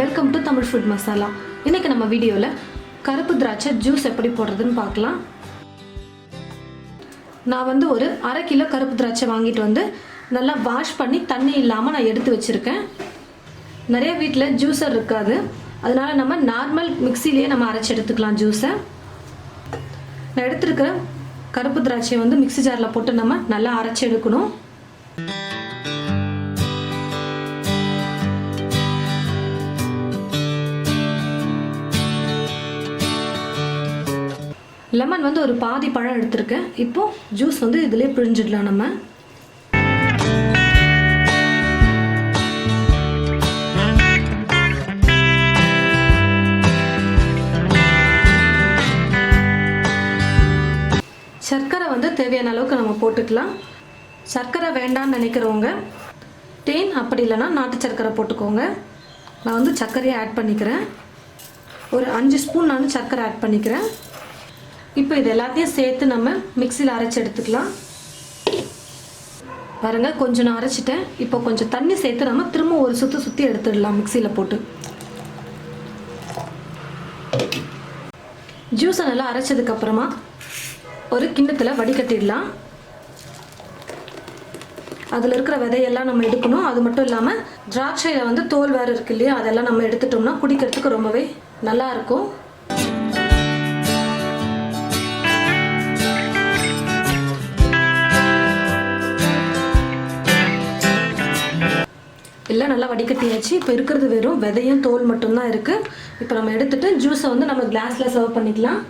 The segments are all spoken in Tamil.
Welcome to Tamil food masala இன்றைக்கி நம்ம வீடியோவில் கருப்பு திராட்சை ஜூஸ் எப்படி போடுறதுன்னு பார்க்கலாம். நான் வந்து ஒரு அரை கிலோ கருப்பு திராட்சை வாங்கிட்டு வந்து நல்லா வாஷ் பண்ணி தண்ணி இல்லாமல் நான் எடுத்து வச்சுருக்கேன். நிறைய வீட்டில் ஜூஸர் இருக்காது. அதனால நம்ம நார்மல் மிக்சிலேயே நம்ம அரைச்சி எடுத்துக்கலாம் ஜூஸை நான் எடுத்துருக்கிற கருப்பு திராட்சையை வந்து மிக்ஸி ஜாரில் போட்டு நம்ம நல்லா அரைச்சி எடுக்கணும். லெமன் வந்து ஒரு பாதி பழம் எடுத்திருக்கேன். இப்போ ஜூஸ் வந்து இதிலே பிழிஞ்சிடலாம் நம்ம. சர்க்கரை வந்து தேவையான அளவுக்கு நம்ம போட்டுக்கலாம். சர்க்கரை வேண்டாம்னு நினைக்கிறவங்க தேன் அப்படி இல்லைன்னா நாட்டு சர்க்கரை போட்டுக்கோங்க. நான் வந்து சர்க்கரையை ஆட் பண்ணிக்கிறேன். ஒரு அஞ்சு ஸ்பூன் நான் சர்க்கரை ஆட் பண்ணிக்கிறேன். இப்போ இது எல்லாத்தையும் சேர்த்து நம்ம மிக்சியில் அரைச்சி எடுத்துக்கலாம். பாருங்க கொஞ்சம் நான் அரைச்சிட்டேன். இப்போ கொஞ்சம் தண்ணி சேர்த்து நம்ம திரும்ப ஒரு சுற்றி சுற்றி எடுத்துடலாம் மிக்சியில் போட்டு. ஜூஸை நல்லா அரைச்சதுக்கப்புறமா ஒரு கிண்ணத்தில் வடிகட்டிடலாம். அதில் இருக்கிற விதையெல்லாம் நம்ம எடுக்கணும். அது மட்டும் இல்லாமல் திராட்சையில் வந்து தோல் வேறு இருக்கு இல்லையா? அதெல்லாம் நம்ம எடுத்துட்டோம்னா குடிக்கிறதுக்கு ரொம்பவே நல்லா எல்லாம் நல்லா வடிகட்டியாச்சு. இப்போ இருக்கிறது வெறும் விதையும் தோல் மட்டும்தான் இருக்குது இப்போ நம்ம எடுத்துட்டு ஜூஸை வந்து நம்ம கிளாஸில் சர்வ் பண்ணிக்கலாம்.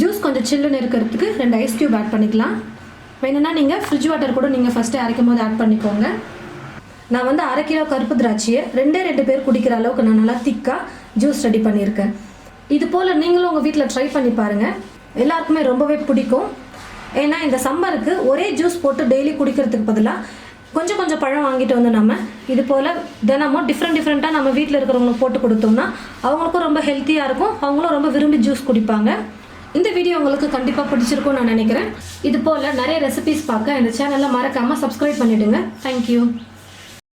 ஜூஸ் கொஞ்சம் சில்லுன்னு இருக்கிறதுக்கு ரெண்டு ஐஸ் க்யூப் ஆட் பண்ணிக்கலாம். வேணும்னா நீங்கள் ஃப்ரிட்ஜ் வாட்டர் கூட நீங்கள் ஃபஸ்ட்டு அரைக்கும் போது ஆட் பண்ணிக்கோங்க. நான் வந்து அரை கிலோ கருப்பு திராட்சையை ரெண்டே ரெண்டு பேர் குடிக்கிற அளவுக்கு நான் நல்லா திக்காக ஜூஸ் ரெடி பண்ணியிருக்கேன். இது போல் நீங்களும் உங்கள் வீட்டில் ட்ரை பண்ணி பாருங்கள் எல்லாருக்குமே ரொம்பவே பிடிக்கும். ஏன்னா இந்த சம்மருக்கு ஒரே ஜூஸ் போட்டு டெய்லி குடிக்கிறதுக்கு பதிலாக கொஞ்சம் கொஞ்சம் பழம் வாங்கிட்டு வந்து நம்ம இது போல் தினமும் டிஃப்ரெண்ட் டிஃப்ரெண்ட்டாக நம்ம வீட்டில் இருக்கிறவங்களுக்கு போட்டு கொடுத்தோம்னா அவங்களுக்கும் ரொம்ப ஹெல்த்தியாக இருக்கும். அவங்களும் ரொம்ப விரும்பி ஜூஸ் குடிப்பாங்க. இந்த வீடியோ உங்களுக்கு கண்டிப்பாக பிடிச்சிருக்கும்னு நான் நினைக்கிறேன். இது போல் நிறைய ரெசிபிஸ் பார்க்க இந்த சேனலில் மறக்காமல் சப்ஸ்கிரைப் பண்ணிவிடுங்க தேங்க்யூ